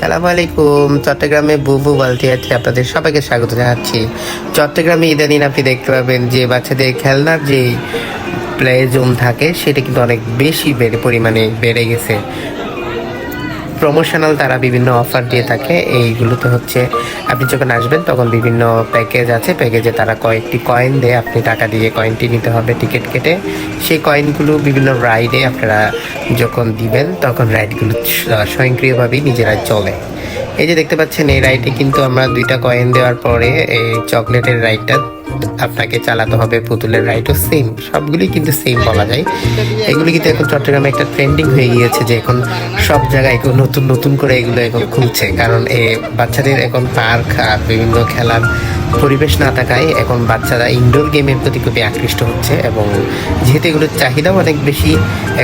সালামু আলাইকুম চট্টগ্রামে বুবু আছে আপনাদের সবাইকে স্বাগত জানাচ্ছি। চট্টগ্রামে ইদানিং আপনি দেখতে পাবেন যে বাচ্চাদের খেলনার যে প্লে জোন থাকে, সেটা কিন্তু অনেক বেশি বেড়ে পরিমাণে বেড়ে গেছে। প্রমোশনাল তারা বিভিন্ন অফার দিয়ে থাকে, এইগুলোতে হচ্ছে আপনি যখন আসবেন তখন বিভিন্ন প্যাকেজ আছে প্যাকেজে তারা কয়েকটি কয়েন দেয়, আপনি টাকা দিয়ে কয়েনটি নিতে হবে টিকিট কেটে। সেই কয়েনগুলো বিভিন্ন রাইডে আপনারা যখন দিবেন তখন রাইডগুলো স্বয়ংক্রিয়ভাবেই নিজেরা চলে। এই যে দেখতে পাচ্ছেন, এই রাইডে কিন্তু আমরা দুইটা কয়েন দেওয়ার পরে এই চকলেটের রাইডটা আপনাকে চালাতে হবে পুতুলের রাইডও সেম সবগুলি কিন্তু সেম বলা যায়। এগুলি কিন্তু এখন চট্টগ্রামে একটা ট্রেন্ডিং হয়ে গিয়েছে যে এখন সব জায়গায় এখন নতুন নতুন করে এগুলো এখন খুলছে। কারণ এ বাচ্চাদের এখন পার্ক আর বিভিন্ন খেলার পরিবেশ না থাকায় এখন বাচ্চারা ইনডোর গেমের প্রতি খুবই আকৃষ্ট হচ্ছে এবং যেহেতু এগুলোর চাহিদাও অনেক বেশি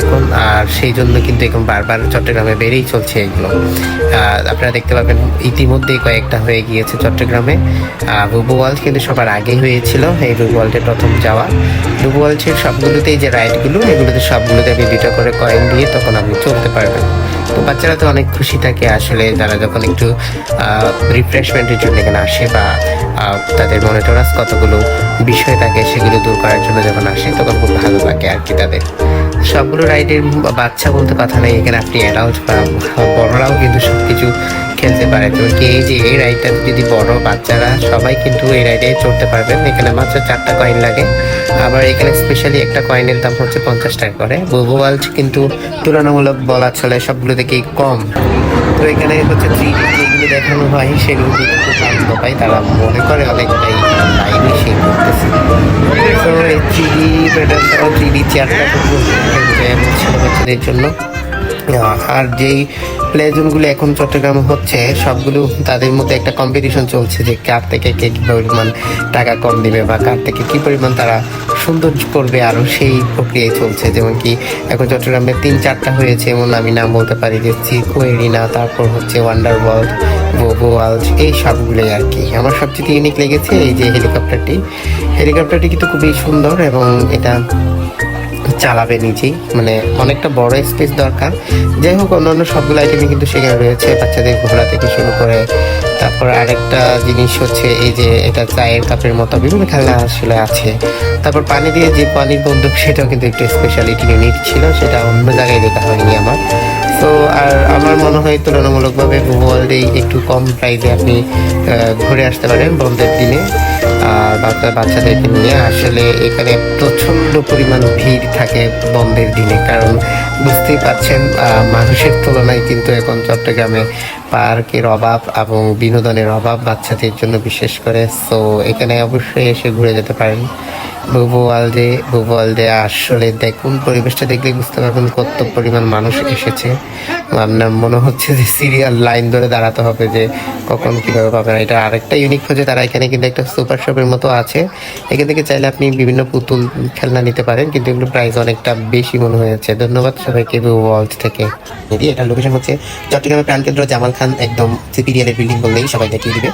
এখন, আর সেই জন্য কিন্তু এখন বারবার চট্টগ্রামে বেড়েই চলছে এগুলো। আপনারা দেখতে পাবেন ইতিমধ্যেই কয়েকটা হয়ে গিয়েছে চট্টগ্রামে। রুবো ওয়ার্ল্ড কিন্তু সবার আগেই হয়েছিল এই রুবো ওয়ার্ল্ডে প্রথম যাওয়া। রুবো ওয়ার্ল্ডের সবগুলোতেই যে রাইডগুলো, এগুলোতে সবগুলোতে আপনি দুটো করে কয়েন দিয়ে তখন আপনি চলতে পারবেন তো বাচ্চারা তো অনেক খুশি থাকে আসলে, তারা যখন একটু রিফ্রেশমেন্টের জন্য এখানে আসে বা তাদের মনে টরাস কতগুলো বিষয় থাকে সেগুলো দূর করার জন্য যখন আসে, তখন খুব ভালো লাগে আর কি তাদের। সবগুলো রাইডের বাচ্চা বলতে কথা নেই, এখানে আপনি অ্যাডাল্ট বা বড়রাও কিন্তু সব কিছু খেলতে পারে। তো এই যে এই রাইডটা যদি বড় বাচ্চারা সবাই কিন্তু এই রাইডে চড়তে পারবেন এখানে মাত্র চারটা কয়েন লাগে। আবার এখানে স্পেশালি একটা কয়েনের দাম হচ্ছে পঞ্চাশ টাকা করে। বুবু ওয়ার্ল্ড কিন্তু তুলনামূলক বলা চলে সবগুলো থেকেই কম। তো এখানে হচ্ছে থ্রি যেগুলো দেখানো হয় সেগুলো কিন্তু আনন্দ পায় তারা মনে করে অনেকটাই লাইনে সেই করতেছে। তো এই থ্রি ডি থ্রি ডি চেয়ারটা খুব ছোটো বাচ্চাদের জন্য। আহ, আর যেই প্লে জোনগুলো এখন চট্টগ্রামে হচ্ছে সবগুলো তাদের মধ্যে একটা কম্পিটিশন চলছে যে কার থেকে কে কি পরিমাণ টাকা কম দিবে বা কার থেকে কী পরিমাণ তারা সুন্দর করবে আরও সেই প্রক্রিয়ায় চলছে। যেমন কি এখন চট্টগ্রামে তিন চারটা হয়েছে এমন আমি নাম বলতে পারি যে চিকো এরিনা তারপর হচ্ছে ওয়ান্ডার ওয়ার্ল্ড বোবো ওয়ার্ল্ড এই সবগুলোই আর কি। আমার সবচেয়ে ইউনিক লেগেছে এই যে হেলিকপ্টারটি হেলিকপ্টারটি কিন্তু খুবই সুন্দর এবং এটা চালাবে নিজেই। মানে অনেকটা বড় স্পেস দরকার। যাই হোক, অন্যান্য সবগুলো আইটেমই কিন্তু সেখানে রয়েছে। বাচ্চাদের ঘোরা থেকে শুরু করে, তারপর আরেকটা জিনিস হচ্ছে এই যে এটা চায়ের কাপের মতো বিভিন্ন খেলনা আসলে আছে। তারপর পানি দিয়ে যে পানির বন্দুক, সেটাও কিন্তু একটু স্পেশালিটি ইউনিট ছিল। সেটা অন্য জায়গায় দেখা হয়নি আমার। তো আর আমার মনে হয় তুলনামূলকভাবে ওয়ার্ল্ডে একটু কম প্রাইসে আপনি ঘুরে আসতে পারেন বন্ধের দিনে। আর বাচ্চা, বাচ্চাদেরকে নিয়ে আসলে এখানে প্রচণ্ড পরিমাণ ভিড় থাকে বন্ধের দিনে। কারণ বুঝতেই পারছেন মানুষের তুলনায় কিন্তু এখন চট্টগ্রামে পার্কের অভাব এবং বিনোদনের অভাব বাচ্চাদের জন্য বিশেষ করে। সো এখানে অবশ্যই এসে ঘুরে যেতে পারেন। বুবু ওয়ার্ল্ডে বুবু ওয়ার্ল্ডে আসলে দেখুন পরিবেশটা দেখলে বুঝতে পারবেন কত পরিমাণ মানুষ এসেছে। আপনার মনে হচ্ছে যে সিরিয়াল লাইন ধরে দাঁড়াতে হবে যে কখন কীভাবে পাবেন এটা আরেকটা ইউনিক হচ্ছে তারা এখানে কিন্তু একটা সুপার শপের মতো আছে। এখান থেকে চাইলে আপনি বিভিন্ন পুতুল খেলনা নিতে পারেন, কিন্তু এগুলো প্রাইস অনেকটা বেশি মনে হয়েছে ধন্যবাদ সবাইকে ওয়ার্ল্ড থেকে। এটার লোকেশন হচ্ছে চট্টগ্রামের প্রাণকেন্দ্র জামাল খান একদম সিপিডিএল এর বিল্ডিং বললেই সবাই দেখিয়ে দিবে।